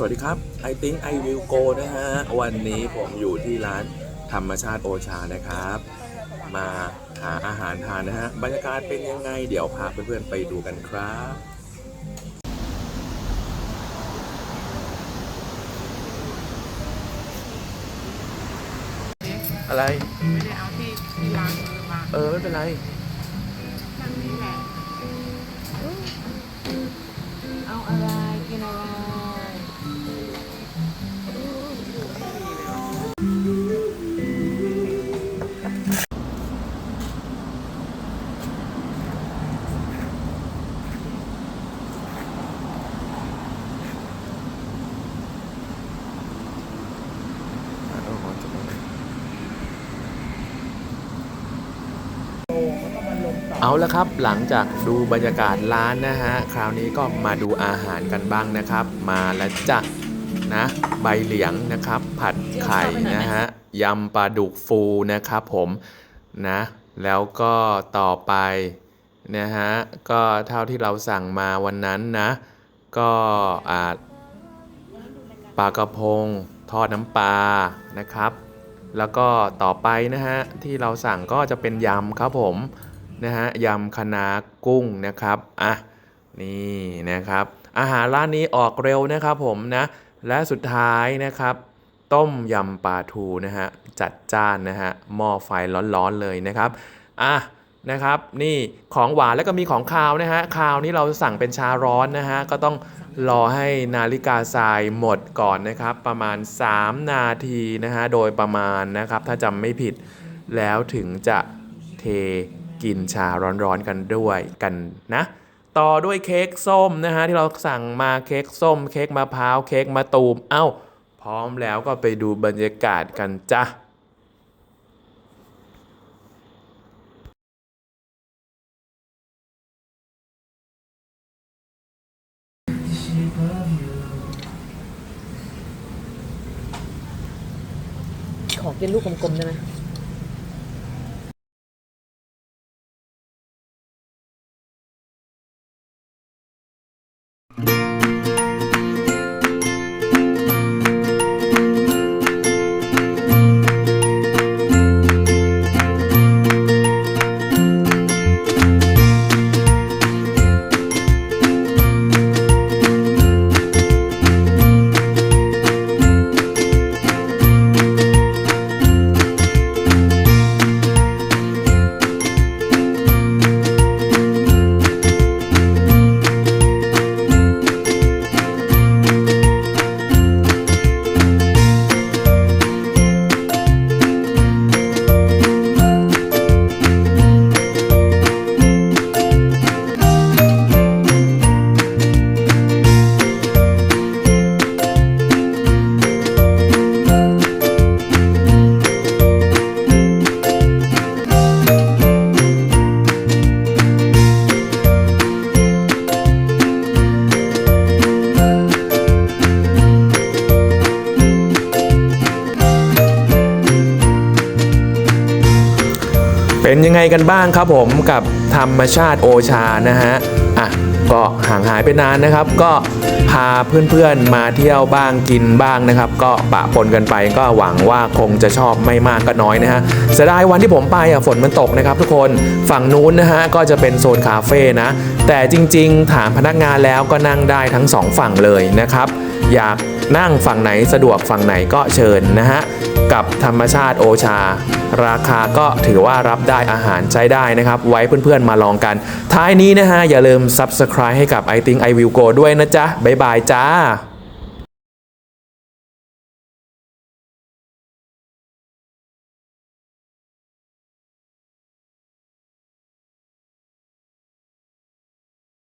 สวัสดีครับ I think I will go นะฮะ วันนี้ผมอยู่ที่ร้านธรรมชาติโอชานะครับ มาหาอาหารทานนะฮะ บรรยากาศเป็นยังไง เดี๋ยวพาเพื่อนๆไปดูกันครับอะไร ไม่ได้เอาที่ที่ล้างมือมา เออ ไม่เป็นไรนั่นนี่แหละ เอาละครับหลังจากดูบรรยากาศร้านนะฮะคราวนี้ก็มาดูอาหารกันบ้างนะครับ มาแล้วจ้ะนะใบเหลียงนะครับ ผัดไข่นะฮะยำปลาดุกฟูนะครับผมนะแล้วก็ต่อไปนะฮะก็เท่าที่เราสั่งมาวันนั้นนะก็อ่าปลากระพงทอดน้ำปลานะครับ แล้วก็ต่อไปนะฮะที่เราสั่งก็จะเป็นยำครับผม นะฮะยำคะน้ากุ้งนะครับอะนี่นะครับ อาหารร้านนี้ออกเร็วนะครับผมนะ และสุดท้ายนะครับ ต้มยำปลาทูนะฮะจัดจ้านนะฮะหม้อไฟร้อนๆเลยนะครับอะนะครับนี่ของหวานแล้วก็มีของคาวนะฮะคาวนี้เราสั่งเป็นชาร้อนนะฮะก็ต้องรอให้นาฬิกาทรายหมดก่อนนะครับ ประมาณ 3 นาทีนะฮะโดยประมาณนะครับ ถ้าจำไม่ผิดแล้วถึงจะเท กินชาร้อนๆกันด้วยกันนะ ต่อด้วยเค้กส้มนะฮะที่เราสั่งมาเค้กส้ม เค้กมะพร้าวเค้กมะตูมเอ้า พร้อมแล้วก็ไปดูบรรยากาศกันจ้ะขอกินลูกกลมๆได้ไหม เป็นยังไงกันบ้างครับผมกับธรรมชาติโอชานะฮะอะก็ห่างหายไปนานนะครับ ก็พาเพื่อนๆมาเที่ยวบ้างกินบ้างนะครับ ก็ปะปนกันไปก็หวังว่าคงจะชอบไม่มากก็น้อยนะฮะเสียดายวันที่ผมไปอะฝนมันตกนะครับ ทุกคนฝั่งนู้นนะฮะก็จะเป็นโซนคาเฟ่นะแต่จริง ๆ ถามพนักงานแล้วก็นั่งได้ทั้งสองฝั่งเลยนะครับ อยากนั่งฝั่งไหนสะดวกฝั่งไหนก็เชิญนะฮะ กับธรรมชาติโอชา ราคาก็ถือว่ารับได้อาหารใช้ได้นะครับ ไว้เพื่อนๆมาลองกัน ท้ายนี้นะฮะ อย่าลืม Subscribe ให้กับ I think I will go ด้วยนะจ๊ะ บ๊ายบายจ้า